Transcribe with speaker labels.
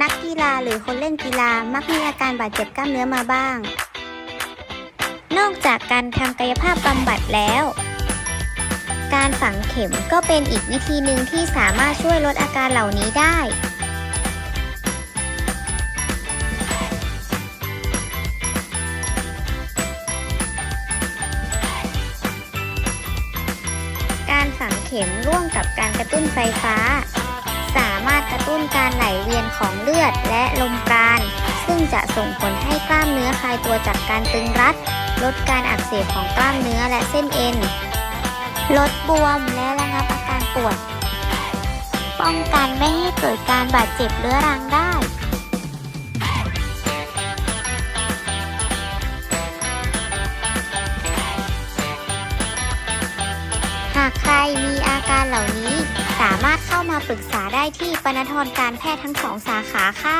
Speaker 1: นักกีฬาหรือคนเล่นกีฬามักมีอาการบาดเจ็บกล้ามเนื้อมาบ้าง นอกจากการทำกายภาพบำบัดแล้ว การฝังเข็มก็เป็นอีกวิธีหนึ่งที่สามารถช่วยลดอาการเหล่านี้ได้ การฝังเข็มร่วมกับการกระตุ้นไฟฟ้า ตุ้นการไหลเวียนของเลือดและลมปราณ ซึ่งจะส่งผลให้กล้ามเนื้อคลายตัวจากการตึงรัด ลดการอักเสบของกล้ามเนื้อและเส้นเอ็น ลดบวมและระงับอาการปวด ป้องกันไม่ให้เกิดการบาดเจ็บเรื้อรังได้หากใครมีอาการเหล่านี้ สามารถเข้ามาปรึกษาได้ที่ปนทรการแพทย์ทั้งสองสาขาค่ะ